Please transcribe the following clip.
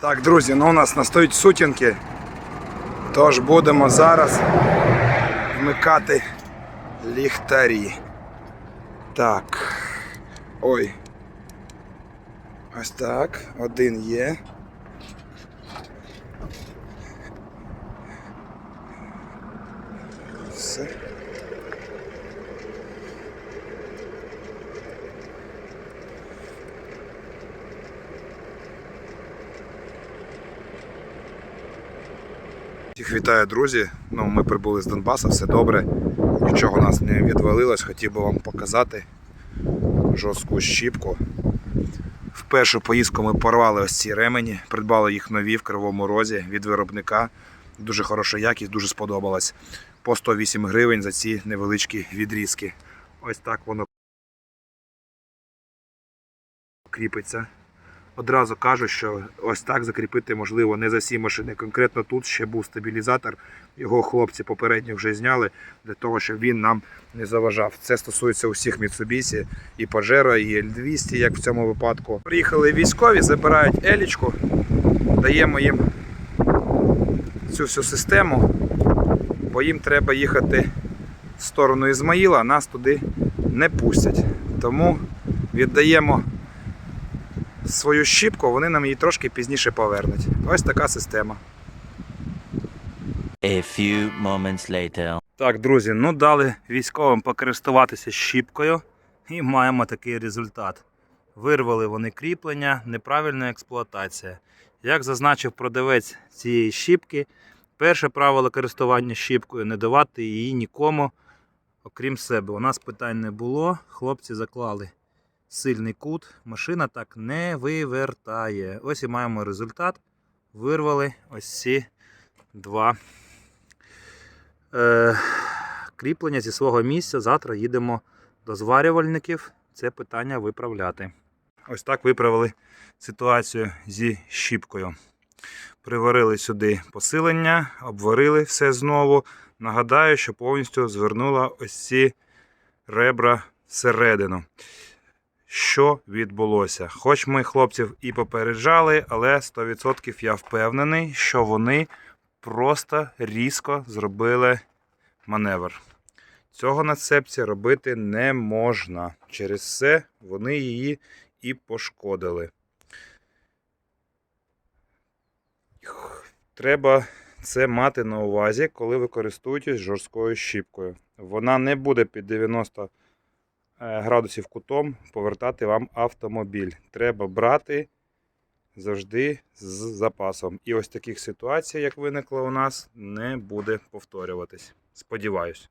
Так, друзі, ну у нас настають сутінки. Тож будемо зараз вмикати ліхтарі. Так. Ой. Ось так. Один є. Все. Всіх вітаю, друзі. Ну, ми прибули з Донбаса, все добре. Нічого нас не відвалилось. Хотів би вам показати жорстку щіпку. В першу поїздку ми порвали ось ці ремені, придбали їх нові в Кривому Розі від виробника. Дуже хороша якість, дуже сподобалась. По 108 гривень за ці невеличкі відрізки. Ось так воно кріпиться. Одразу кажу, що ось так закріпити можливо не за всі машини. Конкретно тут ще був стабілізатор. Його хлопці попередньо вже зняли для того, щоб він нам не заважав. Це стосується усіх Mitsubishi, і Pajero, і L200, як в цьому випадку. Приїхали військові, забирають елічку, даємо їм цю всю систему, бо їм треба їхати в сторону Ізмаїла, нас туди не пустять. Тому віддаємо свою щіпку, вони нам її трошки пізніше повернуть. Ось така система. A few moments later. Так, друзі, ну дали військовим покористуватися щіпкою і маємо такий результат. Вирвали вони кріплення, неправильна експлуатація. Як зазначив продавець цієї щіпки, перше правило користування щіпкою не давати її нікому, окрім себе. У нас питань не було. Хлопці заклали сильний кут, машина так не вивертає. Ось і маємо результат. Вирвали ось ці два е, кріплення зі свого місця. Завтра їдемо до зварювальників це питання виправляти. Ось так виправили ситуацію зі щіпкою. Приварили сюди посилення, обварили все знову. Нагадаю, що повністю звернула ось ці ребра всередину. Що відбулося? Хоч ми хлопців і попереджали, але 100% я впевнений, що вони просто різко зробили маневр. Цього на цепці робити не можна. Через це вони її і пошкодили. Треба це мати на увазі, коли ви користуєтесь жорсткою щіпкою. Вона не буде під 90 е, градусів кутом повертати вам автомобіль. Треба брати завжди з запасом. І ось таких ситуацій, як виникло у нас, не буде повторюватись. Сподіваюсь.